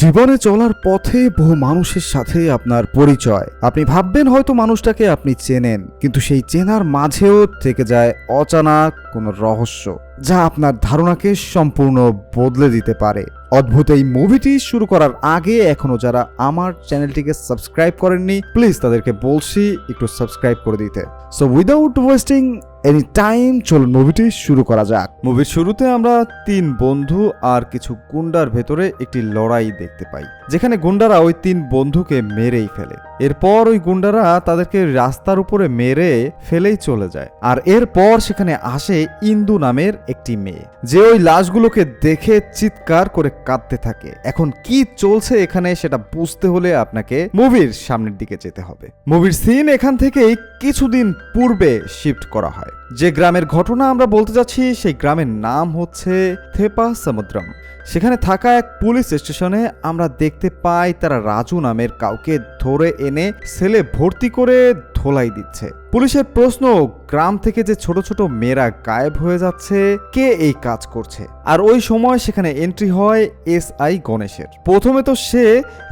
জীবনে চলার পথে বহু মানুষের সাথে আপনার পরিচয়। আপনি ভাববেন হয়তো মানুষটাকে আপনি চেনেন, কিন্তু সেই চেনার মাঝেও থেকে যায় অজানা কোনো রহস্য, যা আপনার ধারণাকে সম্পূর্ণ বদলে দিতে পারে। অদ্ভুত এই মুভিটি শুরু করার আগে এখনও যারা আমার চ্যানেলটিকে সাবস্ক্রাইব করেননি, প্লিজ তাদেরকে বলছি একটু সাবস্ক্রাইব করে দিতে। So without wasting any time চলুন মুভিটি শুরু করা যাক। মুভির শুরুতে আমরা তিন বন্ধু আর কিছু গুন্ডার ভেতরে একটি লড়াই দেখতে পাই। যেখানে গুন্ডারা ওই তিন বন্ধুকে মেরেই ফেলে। এরপর ওই গুন্ডারা তাদেরকে রাস্তার উপরে মেরে ফেলেই চলে যায়। আর এরপর সেখানে আসে ইন্দু নামের একটি মেয়ে। যে ওই লাশগুলোকে দেখে চিৎকার করে কাঁদতে থাকে। এখন কি চলছে এখানে সেটা বুঝতে হলে আপনাকে মুভির সামনের দিকে যেতে হবে। মুভির সিন এখান থেকেই কিছুদিন পূর্বে শিফট করা হয়। যে গ্রামের ঘটনা আমরা বলতে যাচ্ছি, সেই গ্রামের নাম হচ্ছে থেপা সমুদ্রম সেখানে থাকা এক পুলিশ স্টেশনে আমরা দেখতে পাই তারা রাজু নামের কাউকে ধরে এনে সেলে ভর্তি করে ধোলাই দিচ্ছে। পুলিশের প্রশ্ন, গ্রাম থেকে যে ছোট ছোট মেয়েরা গায়েব হয়ে যাচ্ছে, কে এই কাজ করছে? আর ওই সময় সেখানে এন্ট্রি হয় এস আই গণেশের। প্রথমে তো সে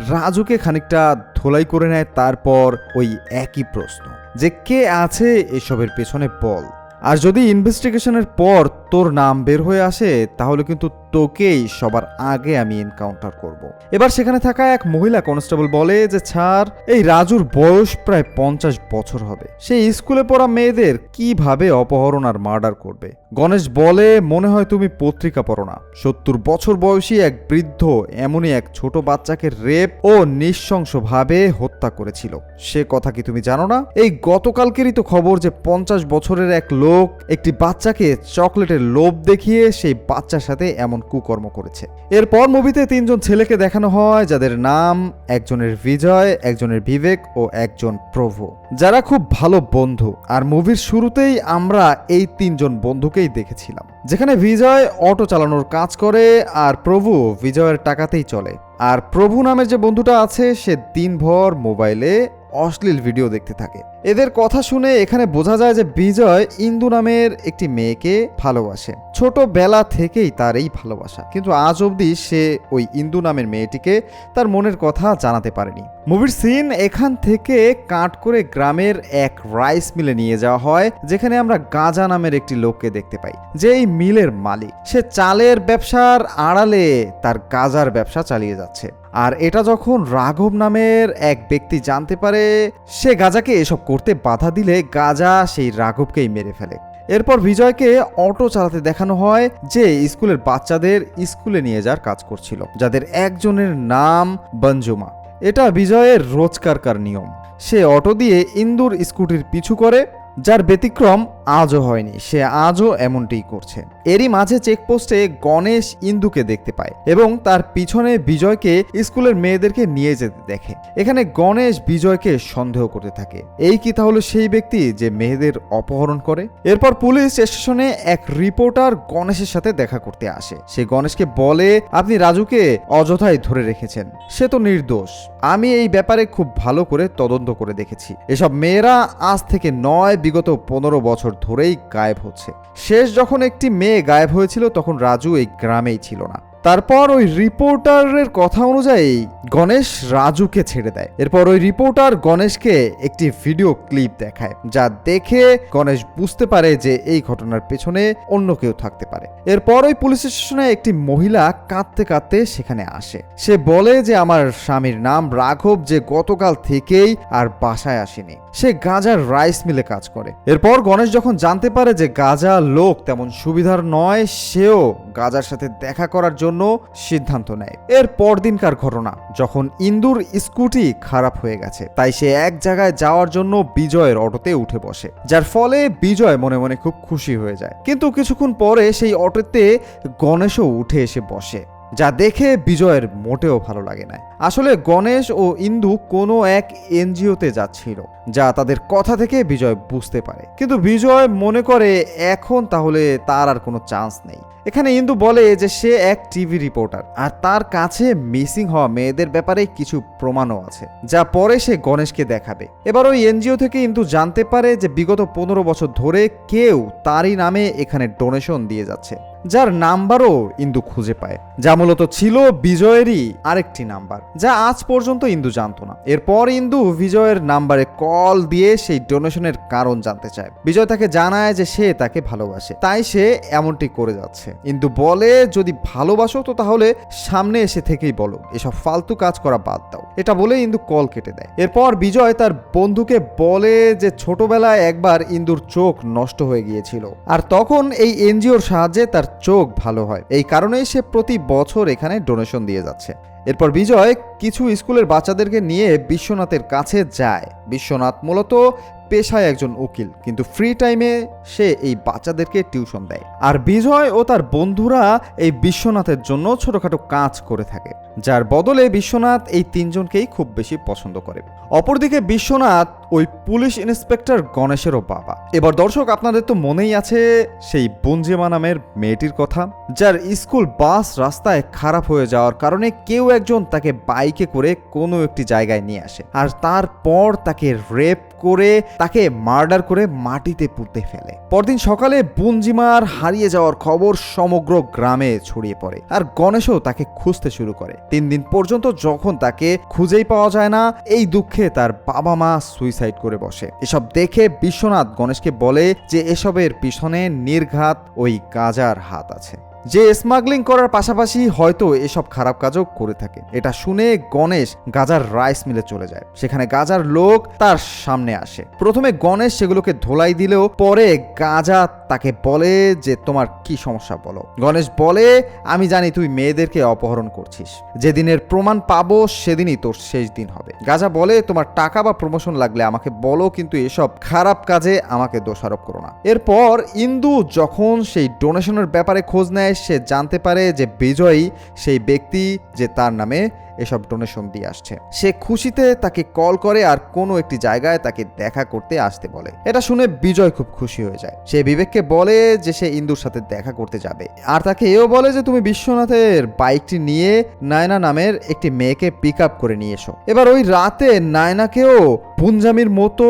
রাজুকে খানিকটা ধোলাই করে নেয়, তারপর ওই একই প্রশ্ন, যে কে আছে এসবের পেছনে বল? আর যদি ইনভেস্টিগেশনের পর তোর নাম বের হয়ে আসে, তাহলে কিন্তু তোকেই সবার আগে আমি এনকাউন্টার করব। এবার সেখানে থাকা এক মহিলা কনস্টেবল বলে যে ছাড় এই রাজুর বয়স প্রায় পঞ্চাশ বছর হবে। সেই স্কুলে পড়া মেয়েদের কীভাবে অপহরণ আর মার্ডার করবে? গণেশ বলে, মনে হয় তুমি পত্রিকা পড়ো না। সত্তর বছর বয়সী এক বৃদ্ধ এমনই এক ছোট বাচ্চাকে রেপ ও নৃশংসভাবে হত্যা করেছিল। সে কথা কি তুমি জানো না? এই গতকালকেরই তো খবর যে, পঞ্চাশ বছরের এক লোক একটি বাচ্চাকে চকলেটের লোভ দেখিয়ে সেই বাচ্চার সাথে এমন কুকর্ম করেছে। এরপর মুভিতে তিনজন ছেলেকে দেখানো হয়, যাদের নাম একজনের বিজয়, একজনের বিবেক ও একজন প্রভু। যারা খুব ভালো বন্ধু। আর মুভির শুরুতেই আমরা এই তিনজন বন্ধুকেই দেখেছিলাম। যেখানে বিজয় অটো চালানোর কাজ করে আর প্রভু বিজয়ের টাকাতেই চলে। আর প্রভু নামের যে বন্ধুটা আছে, সে দিনভর মোবাইলে অশ্লীল ভিডিও দেখতে থাকে। এদের কথা শুনে এখানে বোঝা যায় যে বিজয় ইন্দু নামের একটি মেয়েকে ভালোবাসে। ছোটবেলা থেকেই তার এই ভালোবাসা। কিন্তু আজ অবধি সে ওই ইন্দু নামের মেয়েটিকে তার মনের কথা জানাতে পারেনি। মুভির সিন এখান থেকে কাট করে গ্রামের এক রাইস মিলে নিয়ে যাওয়া হয়, যেখানে আমরা গাঁজা নামের একটি লোককে দেখতে পাই। যে এই মিলের মালিক। সে চালের ব্যবসার আড়ালে তার গাজার ব্যবসা চালিয়ে যাচ্ছে। আর এটা যখন রাঘব নামের এক ব্যক্তি জানতে পারে, সে গাজাকে এসব করতে বাধা দিলে গাজা সেই রাঘবকেই মেরে ফেলে। এরপর বিজয়কে অটো চালাতে দেখানো হয় যে স্কুলের বাচ্চাদের স্কুলে নিয়ে যাওয়ার কাজ করছিল, যাদের একজনের নাম বঞ্জুমা। এটা বিজয়ের রোজকারকার নিয়ম। সে অটো দিয়ে ইন্দুর স্কুটির পিছু করে, যার ব্যতিক্রম আজও হয়নি, সে আজও এমনটিই করছে। এরই মাঝে চেকপোস্টে গণেশ ইন্দুকে দেখতে পায় এবং তার পিছনে বিজয়কে স্কুলের মেয়েদেরকে নিয়ে যেতে দেখে। এখানে গণেশ বিজয়কে সন্দেহ করতে থাকে। এই কি তাহলে সেই ব্যক্তি যে মেয়েদের অপহরণ করে? এরপর পুলিশ স্টেশনে এক রিপোর্টার গণেশের সাথে দেখা করতে আসে। সে গণেশকে বলে, আপনি রাজুকে অযথাই ধরে রেখেছেন। সে তো নির্দোষ। আমি এই ব্যাপারে খুব ভালো করে তদন্ত করে দেখেছি। এসব মেয়েরা আজ থেকে নয়, বিগত পনেরো বছর ধরেই গায়েব হচ্ছে। শেষ যখন একটি মেয়ে গায়েব হয়েছিল, তখন রাজু এই গ্রামেই ছিল না। তারপর ওই রিপোর্টারের কথা অনুযায়ী গণেশ রাজুকে ছেড়ে দেয়। এরপর ওই রিপোর্টার গণেশকে একটি ভিডিও ক্লিপ দেখায়, যা দেখে গণেশ বুঝতে পারে যে এই ঘটনার পেছনে অন্য কেউ থাকতে পারে। এরপর ওই পুলিশ স্টেশনে একটি মহিলা কাঁদতে কাঁদতে সেখানে আসে। সে বলে যে, আমার স্বামীর নাম রাঘব, যে গতকাল থেকেই আর বাসায় আসেনি। সে গাজার রাইস মিলে কাজ করে। এরপর গণেশ যখন জানতে পারে যে গাজা লোক তেমন সুবিধার নয়, সেও গাজার সাথে দেখা করার জন্য সিদ্ধান্ত নেয়। এর পরদিনকার ঘটনা, যখন ইন্দুর স্কুটি খারাপ হয়ে গেছে, তাই সে এক জায়গায় যাওয়ার জন্য বিজয়ের অটোতে উঠে বসে, যার ফলে বিজয় মনে মনে খুব খুশি হয়ে যায়। কিন্তু কিছুক্ষণ পরে সেই অটোতে গণেশও উঠে এসে বসে। যা দেখে বিজয়ের মোটেও ভালো লাগে না আসলে গণেশ ও ইন্দু কোনো এক এনজিওতে যাচ্ছিল, যা তাদের কথা থেকে বিজয় বুঝতে পারে। কিন্তু বিজয় মনে করে, এখন তাহলে তার আর কোনো চান্স নেই। এখানে ইন্দু বলে যে সে এক টিভি রিপোর্টার, আর তার কাছে মিসিং হওয়া মেয়েদের ব্যাপারে কিছু প্রমাণও আছে, যা পরে সে গণেশকে দেখাবে। এবার ওই এনজিও থেকে ইন্দু জানতে পারে যে বিগত পনেরো বছর ধরে কেউ তারই নামে এখানে ডোনেশন দিয়ে যাচ্ছে। যার নাম্বারও ইন্দু খুঁজে পায়, যা মূলত ছিল বিজয়েরই আরেকটি নাম্বার, যা আজ পর্যন্ত ইন্দু জানতো না। এরপর ইন্দু বিজয়ের নাম্বারে কল দিয়ে সেই ডোনেশনের কারণ জানতে চায়। বিজয় তাকে জানায় যে সে তাকে ভালোবাসে, তাই সে এমনটি করে যাচ্ছে। ইন্দু বলে, যদি ভালোবাসো তো তাহলে সামনে এসে থেকেই বলো, এসব ফালতু কাজ করা বাদ দাও। এটা বলে ইন্দু কল কেটে দেয়। এরপর বিজয় তার বন্ধুকে বলে যে ছোটবেলায় একবার ইন্দুর চোখ নষ্ট হয়ে গিয়েছিল, আর তখন এই এনজিওর সাহায্যে তার চোখ ভালো হয়। এই কারণেই সে প্রতি বছর এখানে ডোনেশন দিয়ে যাচ্ছে। এরপর বিজয় কিছু স্কুলের বাচ্চাদেরকে নিয়ে বিশ্বনাথের কাছে যায়। বিশ্বনাথ মূলত পেশায় একজন উকিল, কিন্তু ফ্রি টাইমে সে এই বাচ্চাদেরকে টিউশন দেয়। আর বিজয় ও তার বন্ধুরা এই বিশ্বনাথের জন্য ছোটখাটো কাজ করে থাকে, যার বদলে বিশ্বনাথ এই তিনজনকেই খুব বেশি পছন্দ করে। অপরদিকে বিশ্বনাথ ওই পুলিশ ইন্সপেক্টর গণেশেরও বাবা। এবার দর্শক, আপনাদের তো মনেই আছে সেই বঞ্জিমা নামের মেয়েটির কথা, যার স্কুল বাস রাস্তায় খারাপ হয়ে যাওয়ার কারণে কেউ একজন তাকে বাইকে করে কোনো একটি জায়গায় নিয়ে আসে, আর তারপর তাকে রেপ করে তাকে মার্ডার করে মাটিতে পুঁতে ফেলে। পরদিন সকালে বুঞ্জিমার হারিয়ে যাওয়ার খবর সমগ্র গ্রামে ছড়িয়ে পড়ে আর গণেশও তাকে খুঁজতে শুরু করে। তিন দিন পর্যন্ত যখন তাকে খুঁজেই পাওয়া যায় না, এই দুঃখে তার বাবা মা সুইসাইড করে বসে। এসব দেখে বিশ্বনাথ গণেশকে বলে যে এসবের পিছনে নির্ঘাত ওই গাজার হাত আছে। যে স্মাগলিং করার পাশাপাশি হয়তো এসব খারাপ কাজও করে থাকে। এটা শুনে গণেশ গাজার রাইস মিলে চলে যায়। সেখানে গাজার লোক তার সামনে আসে। প্রথমে গণেশ সেগুলোকে ধোলাই দিলেও পরে গাজা তাকে বলে যে, তোমার কি সমস্যা বলো? গণেশ বলে, আমি জানি তুই মেয়েদেরকে অপহরণ করছিস। যেদিনের প্রমাণ পাবো, সেদিনই তোর শেষ দিন হবে। গাজা বলে, তোমার টাকা বা প্রমোশন লাগলে আমাকে বলো, কিন্তু এসব খারাপ কাজে আমাকে দোষারোপ করো না। এরপর ইন্দু যখন সেই ডোনেশনের ব্যাপারে খোঁজ নেয় সে জানতে পারে যে বিজয়ী সেই ব্যক্তি যে তার নামে এসব ডোনেশন দিয়ে আসছে। সে খুশিতে তাকে কল করে আর কোনো একটি জায়গায় তাকে দেখা করতে আসতে বলে। এটা শুনে বিজয় খুব খুশি হয়ে যায়। সে বিবেককে বলে যে সে ইন্দুর সাথে দেখা করতে যাবে। আর তাকে এও বলে যে তুমি বিশ্বনাথের বাইকটি নিয়ে নায়না নামের একটি মেয়েকে পিক আপ করে নিয়ে এসো। এবার ওই রাতে নায়নাকেও পুঞ্জামির মতো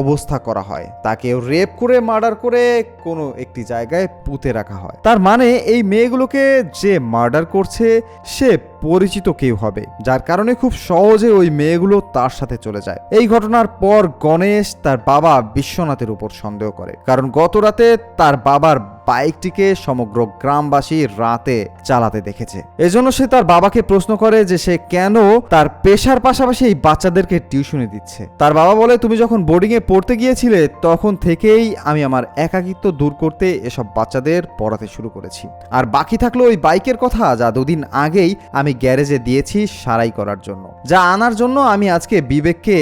অবস্থা করা হয়। তাকে রেপ করে, মার্ডার করে কোনো একটি জায়গায় পুঁতে রাখা হয়। তার মানে এই মেয়েগুলোকে যে মার্ডার করছে, সে পরিচিত কেউ হবে, যার কারণে খুব সহজে ওই মেয়েগুলো তার সাথে চলে যায়। এই ঘটনার পর গণেশ তার বাবা বিশ্বনাথের উপর সন্দেহ করে, কারণ গত রাতে তার বাবার বাইকটিকে সমগ্র গ্রামবাসী রাতে চালাতে দেখেছে। এজন্য সে তার বাবাকে প্রশ্ন করে যে সে কেন তার পেশার পাশাপাশি এই বাচ্চাদেরকে টিউশনে দিচ্ছে। তার বাবা বলে, তুমি যখন বোর্ডিংয়ে পড়তে গিয়েছিলে, তখন থেকেই আমি আমার একাকিত্ব দূর করতে এসব বাচ্চাদের পড়াতে শুরু করেছি। আর বাকি থাকল ওই বাইকের কথা যা দুদিন আগেই আমি গ্যারেজে দিয়েছি সারাই করার জন্য, যা আনার জন্য আমি আজকে বিবেককে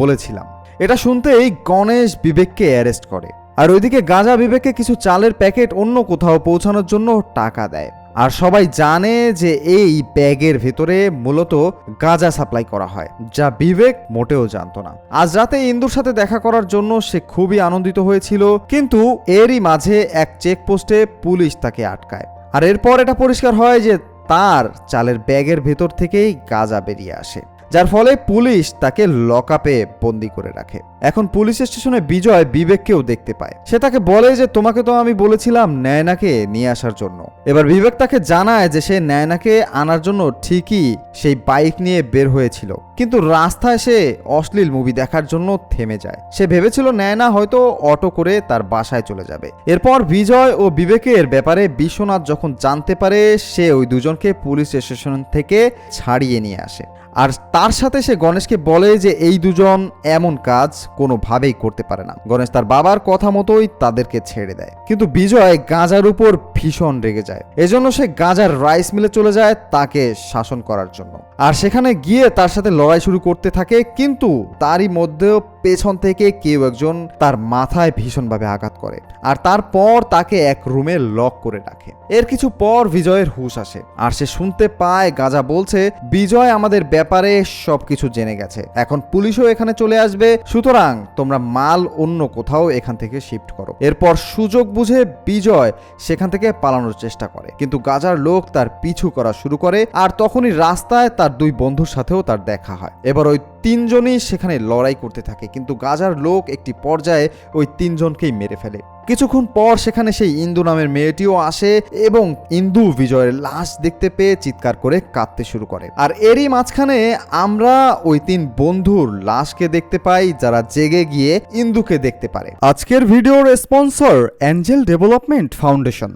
বলেছিলাম। এটা শুনতেই গণেশ বিবেককে অ্যারেস্ট করে। আর ওইদিকে গাঁজা বিবেককে কিছু চালের প্যাকেট অন্য কোথাও পৌঁছানোর জন্য টাকা দেয়। আর সবাই জানে যে এই ব্যাগের ভেতরে মূলত গাঁজা সাপ্লাই করা হয়, যা বিবেক মোটেও জানতো না। আজ রাতে ইন্দুর সাথে দেখা করার জন্য সে খুবই আনন্দিত হয়েছিল, কিন্তু এরই মাঝে এক চেকপোস্টে পুলিশ তাকে আটকায়। আর এরপর এটা পরিষ্কার হয় যে তার চালের ব্যাগের ভেতর থেকেই গাঁজা বেরিয়ে আসে। যার ফলে পুলিশ তাকে লকআপে বন্দি করে রাখে। এখন পুলিশ স্টেশনে বিজয় বিবেককেও দেখতে পায়। সে তাকে বলে যে, তোমাকে তো আমি বলেছিলাম ন্যায়নাকে নিয়ে আসার জন্য। এবার বিবেক তাকে জানায় যে, সে ন্যায়নাকে আনার জন্য ঠিকই সেই বাইক নিয়ে বের হয়েছিল। কিন্তু রাস্তায় সে অশ্লীল মুভি দেখার জন্য থেমে যায়। সে ভেবেছিল ন্যায়না হয়তো অটো করে তার বাসায় চলে যাবে। এরপর বিজয় ও বিবেকের ব্যাপারে বিশ্বনাথ যখন জানতে পারে, সে ওই দুজনকে পুলিশ স্টেশন থেকে ছাড়িয়ে নিয়ে আসে। আর তার সাথে সে গণেশকে বলে যে এই দুজন এমন কাজ কোনোভাবেই করতে পারে না। গণেশ তার বাবার কথা মতোই তাদেরকে ছেড়ে দেয়। কিন্তু বিজয় গাঁজার উপর ভীষণ রেগে যায়। এজন্য সে গাঁজার রাইস মিলে চলে যায় তাকে শাসন করার জন্য। আর সেখানে গিয়ে তার সাথে লড়াই শুরু করতে থাকে, কিন্তু তারই মধ্যেও পেছন থেকে কেউ একজন তার মাথায় ভীষণভাবে আঘাত করে আর তারপর তাকে এক রুমে লক করে রাখে। এর কিছু পর বিজয়ের হুশ আসে আর সে শুনতে পায়, গাজা বলছে, বিজয় আমাদের ব্যাপারে সবকিছু জেনে গেছে। এখন পুলিশও এখানে চলে আসবে। সুতরাং তোমরা মাল অন্য কোথাও এখান থেকে শিফট করো। এরপর সুযোগ বুঝে বিজয় সেখান থেকে পালানোর চেষ্টা করে। কিন্তু গাজার লোক তার পিছু করা শুরু করে আর তখনই রাস্তায় তার দুই বন্ধুর সাথেও তার দেখা হয়। এবার ওই তিনজনই সেখানে লড়াই করতে থাকে কিন্তু গাজার লোক একটি পর্যায়ে ওই তিনজনকেই মেরে ফেলে। কিছুক্ষণ পর সেখানে সেই ইন্দু নামের মেয়েটিও আসে এবং ইন্দু বিজয়ের লাশ দেখতে পেয়ে চিৎকার করে কাঁদতে শুরু করে। আর এরই মাঝখানে আমরা ওই তিন বন্ধুর লাশকে দেখতে পাই যারা জেগে গিয়ে ইন্দুকে দেখতে পারে। আজকের ভিডিওর স্পন্সর অ্যাঞ্জেল ডেভেলপমেন্ট ফাউন্ডেশন।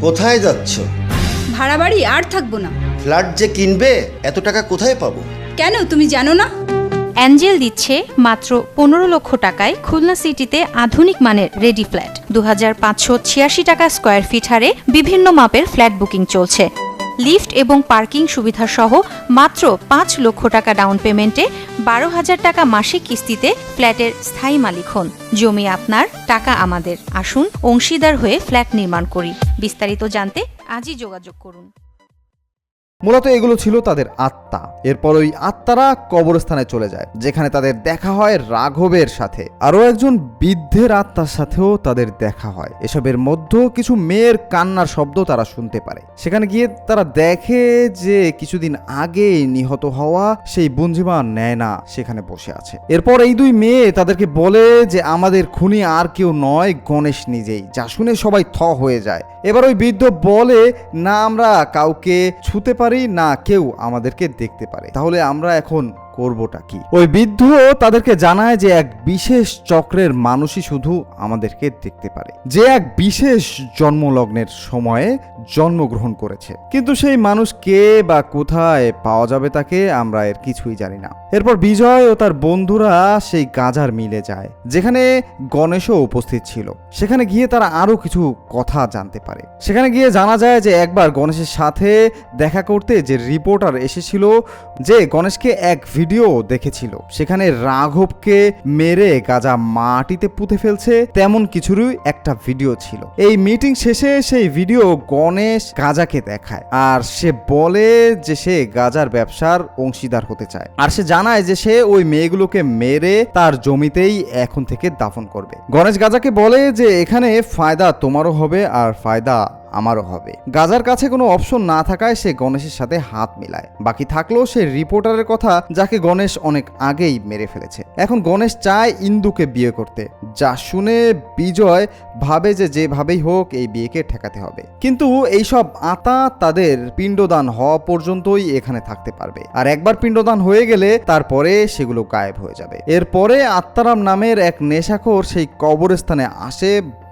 কোথায় যাচ্ছ? ভাড়া বাড়ি আর থাকব না। ফ্ল্যাট যে কিনবে এত টাকা কোথায় পাবো? কেন তুমি জানো না? অ্যাঞ্জেল দিচ্ছে মাত্র পনেরো লক্ষ টাকায় খুলনা সিটিতে আধুনিক মানের রেডি ফ্ল্যাট। দু টাকা স্কোয়ার ফিট হারে বিভিন্ন মাপের ফ্ল্যাট বুকিং চলছে। লিফট এবং পার্কিং সুবিধা সহ মাত্র পাঁচ লক্ষ টাকা ডাউন পেমেন্টে বারো হাজার টাকা মাসিক কিস্তিতে ফ্ল্যাটের স্থায়ী মালিক হন। জমি আপনার, টাকা আমাদের। আসুন অংশীদার হয়ে ফ্ল্যাট নির্মাণ করি। বিস্তারিত জানতে আজই যোগাযোগ করুন। মূলত এগুলো ছিল তাদের আত্মা। এরপর ওই আত্মারা কবরস্থানে চলে যায়, যেখানে তাদের দেখা হয় রাঘবের সাথে। আরও একজন বৃদ্ধের আত্মার সাথেও তাদের দেখা হয়। এসবের মধ্যে কিছু মেয়ের কান্নার শব্দ তারা শুনতে পারে। সেখানে গিয়ে তারা দেখে যে কিছুদিন আগে নিহত হওয়া সেই বুঞ্জিমা নেয়না সেখানে বসে আছে। এরপর এই দুই মেয়ে তাদেরকে বলে যে, আমাদের খুনি আর কেউ নয়, গণেশ নিজেই, যা শুনে সবাই থ হয়ে যায়। এবার ওই বৃদ্ধ বলে, না, আমরা কাউকে ছুতে পারি না কেউ আমাদেরকে দেখতে পারে। তাহলে আমরা এখন করবোটা কি? ওই বৃদ্ধ তাদেরকে জানায় যে এক বিশেষ চক্রের মানুষই শুধু আমাদেরকে দেখতে পারে। যে এক বিশেষ জন্মলগ্নের সময়ে জন্মগ্রহণ করেছে। কিন্তু সেই মানুষ কে বা কোথায় পাওয়া যাবে তাকে আমরা এর কিছুই জানি না। এরপর বিজয় ও তার বন্ধুরা সেই গাজার মিলে যায়, যেখানে গণেশও উপস্থিত ছিল। সেখানে গিয়ে তারা আরও কিছু কথা জানতে পারে। সেখানে গিয়ে জানা যায় যে একবার গণেশের সাথে দেখা করতে যে রিপোর্টার এসেছিল যে গণেশকে এক ভিডিও দেখেছিল। সেখানে রাঘবকে মেরে গাজা মাটিতে পুঁতে ফেলছে তেমন কিছুরই একটা ভিডিও ছিল। এই মিটিং শেষে সেই ভিডিও গণেশ গাজাকে দেখায় আর সে বলে যে সে গাজার ব্যবসার অংশীদার হতে চায়। আর সে জানায় যে সে ওই মেয়েগুলোকে মেরে তার জমিতেই এখন থেকে দাফন করবে। গণেশ গাজাকে বলে যে, এখানে ফায়দা তোমারও হবে আর ফায়দা আমারও হবে। গাজার কাছে কোনো অপশন না থাকায় সে গণেশের সাথে হাত মিলায়। বাকি থাকলেও সে রিপোর্টারের কথা যাকে গণেশ অনেক আগেই মেরে ফেলেছে। এখন গণেশ চায় ইন্দুকে বিয়ে করতে। যা শুনে বিজয় ভাবে যে যেভাবেই হোক এই বিয়েকে ঠেকাতে হবে। কিন্তু এইসব আতা তাদের পিণ্ডদান হওয়া পর্যন্তই এখানে থাকতে পারবে। আর একবার পিণ্ডদান হয়ে গেলে তারপরে সেগুলো গায়েব হয়ে যাবে। এরপরে আত্মারাম নামের এক নেশাখোর সেই কবরস্থানে আসে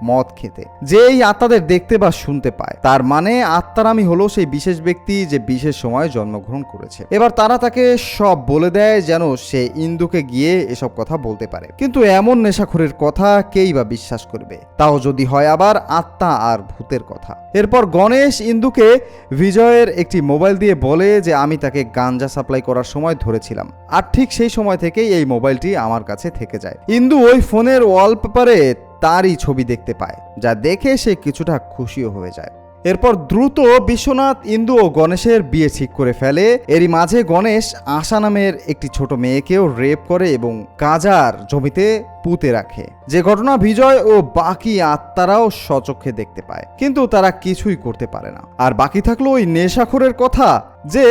মদ খেতে। যে এই আত্মাদের দেখতে বা শুনতে পায়, তার মানে আত্মারামই হলো সেই বিশেষ ব্যক্তি যে বিশেষ সময়ে জন্মগ্রহণ করেছে। এবার তারা তাকে সব বলে দেয় যেন সে ইন্দুকে গিয়ে এসব কথা বলতে পারে। কিন্তু এমন নেশাখোরের কথা কেই বা বিশ্বাস করবে? তাও যদি হয় আবার আত্মা আর ভূতের কথা। এরপর গণেশ ইন্দুকে বিজয়ের একটি মোবাইল দিয়ে বলে যে, আমি তাকে গাঞ্জা সাপ্লাই করার সময় ধরেছিলাম। আর ঠিক সেই সময় থেকেই এই মোবাইলটি আমার কাছে থেকে যায়। ইন্দু ওই ফোনের ওয়ালপেপারে তারই ছবি দেখতে পায়, যা দেখে সে কিছুটা খুশিও হয়ে যায়। এরপর দ্রুত বিশ্বনাথ, ইন্দু ও গণেশের বিয়ে ঠিক করে ফেলে। এরই মাঝে গণেশ আশা নামের একটি ছোট মেয়েকেও রেপ করে এবং গাজার জমিতে পুঁতে রাখে। যে ঘটনা বিজয় ও বাকি আত্মারাও সচক্ষে দেখতে পায়, কিন্তু তারা কিছুই করতে পারে না। আর বাকি থাকল ওই নেশাখোরের কথা, যে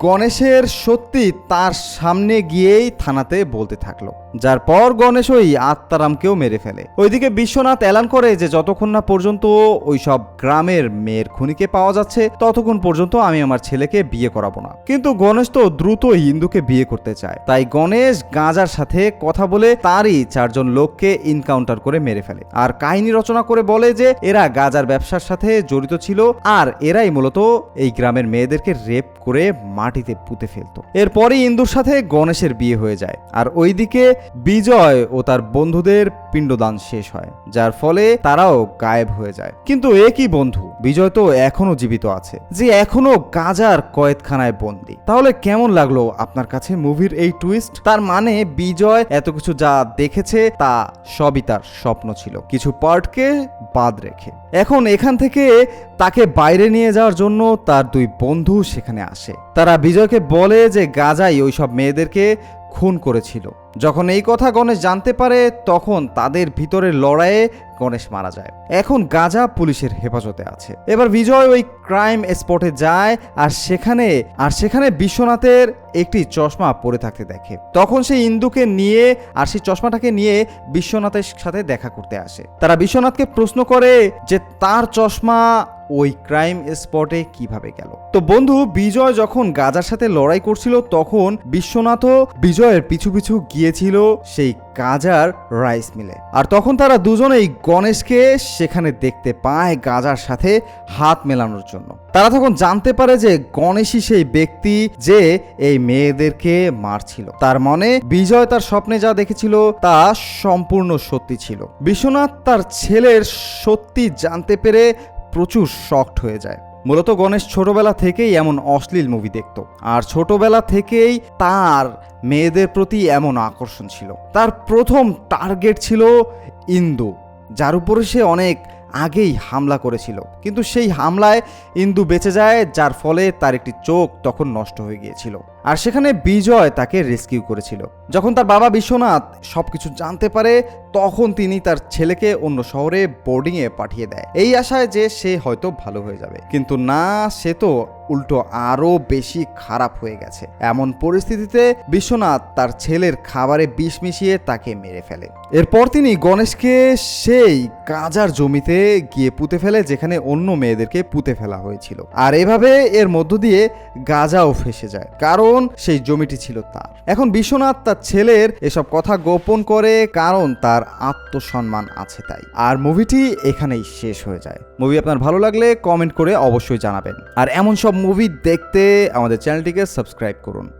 গণেশের সত্যি তার সামনে গিয়েই থানাতে বলতে থাকল। যার পর গণেশ ওই আত্মারামকেও মেরে ফেলে। ওইদিকে বিশ্বনাথ এলান করে যে যতক্ষণ না পর্যন্ত ওই সব গ্রামের মেয়ের খুনিকে পাওয়া যাচ্ছে, ততক্ষণ পর্যন্ত আমি আমার ছেলেকে বিয়ে করাবো না। কিন্তু গণেশ তো দ্রুত হিন্দুকে বিয়ে করতে চায়। তাই গণেশ গাঁজার সাথে কথা বলে তারই চারজন লোককে ইনকাউন্টার করে মেরে ফেলে। আর কাহিনী রচনা করে বলে যে এরা গাজার ব্যবসার সাথে জড়িত ছিল, আর এরাই মূলত এই গ্রামের মেয়েদেরকে রেপ করে মাটিতে পুঁতে ফেলতো। এরপরই ইন্দুর সাথে গণেশের বিয়ে হয়ে যায়। আর ওইদিকে বিজয় ও তার বন্ধুদের পিণ্ডদান শেষ হয়, যার ফলে তারাও গায়েব হয়ে যায়। কিন্তু এ কি বন্ধু? বিজয় তো এখনও জীবিত আছে। যে এখনও গাজার কয়েদখানায় বন্দি। তাহলে কেমন লাগল আপনার কাছে মুভির এই টুইস্ট তার মানে বিজয় এত কিছু যা দেখেছে তা সবই তার স্বপ্ন ছিল। কিছু পার্টকে বাদ রেখে। এখন এখান থেকে তাকে বাইরে নিয়ে যাওয়ার জন্য তার দুই বন্ধু সেখানে আসে। তারা বিজয়কে বলে যে, গাজাই ওইসব মেয়েদেরকে খুন করেছিল। যখন এই কথা গণেশ জানতে পারে, তখন তাদের ভিতরে লড়াইয়ে গণেশ মারা যায়। এখন গাজা পুলিশের হেফাজতে আছে। এবার বিজয় ওই ক্রাইম স্পটে যায় আর সেখানে আর সেখানে বিশ্বনাথের একটি চশমা পরে থাকতে দেখে। তখন সেই ইন্দুকে নিয়ে, আর সেই চশমাটাকে নিয়ে বিশ্বনাথের সাথে দেখা করতে আসে। তারা বিশ্বনাথকে প্রশ্ন করে যে, তার চশমা ওই ক্রাইম স্পটে কীভাবে গেল? তো বন্ধু, বিজয় যখন গাজার সাথে লড়াই করছিল, তখন বিশ্বনাথও বিজয়ের পিছু পিছু গিয়েছিল সেই গাজার রাইস মিলে। আর তখন তারা দুজনেই গণেশকে সেখানে দেখতে পায় গাজার সাথে হাত মেলানোর জন্য। তারা তখন জানতে পারে যে গণেশই সেই ব্যক্তি যে এই মেয়েদেরকে মারছিল। তার মনে বিজয় তার স্বপ্নে যা দেখেছিল তা সম্পূর্ণ সত্যি ছিল। বিশ্বনাথ তার ছেলের সত্যি জানতে পেরে প্রচুর শক্ট হয়ে যায়। মূলত গণেশ ছোটবেলা থেকেই এমন অশ্লীল মুভি দেখত। আর ছোটবেলা থেকেই তার মেয়েদের প্রতি এমন আকর্ষণ ছিল। তার প্রথম টার্গেট ছিল ইন্দু, যার উপরে সে অনেক আগেই হামলা করেছিল। কিন্তু সেই হামলায় ইন্দু বেঁচে যায়, যার ফলে তার একটি চোখ তখন নষ্ট হয়ে গিয়েছিল। আর সেখানে বিজয় তাকে রেস্কিউ করেছিল। যখন তার বাবা বিশ্বনাথ সবকিছু জানতে পারে, তখন তিনি তার ছেলেকে অন্য শহরে বোর্ডিংয়ে পাঠিয়ে দেয়। এই আশায় যে সে হয়তো ভালো হয়ে যাবে। কিন্তু না, সে তো উল্টো আরও বেশি খারাপ হয়ে গেছে। এমন পরিস্থিতিতে বিশ্বনাথ তার ছেলের খাবারে বিষ মিশিয়ে তাকে মেরে ফেলে। এরপর তিনি গণেশকে সেই গাজার জমিতে গিয়ে পুঁতে ফেলে, যেখানে অন্য মেয়েদেরকে পুঁতে ফেলা হয়েছিল। আর এভাবে এর মধ্য দিয়ে গাঁজাও ফেসে যায়। কারণ সেই জমিটি ছিল তার। এখন বিশ্বনাথ তার ছেলের এসব কথা গোপন করে কারণ তার আত্মসম্মান আছে তাই। আর মুভিটি এখানেই শেষ হয়ে যায়। মুভি আপনার ভালো লাগলে কমেন্ট করে অবশ্যই জানাবেন। আর এমন সব মুভি দেখতে আমাদের চ্যানেলটিকে সাবস্ক্রাইব করুন।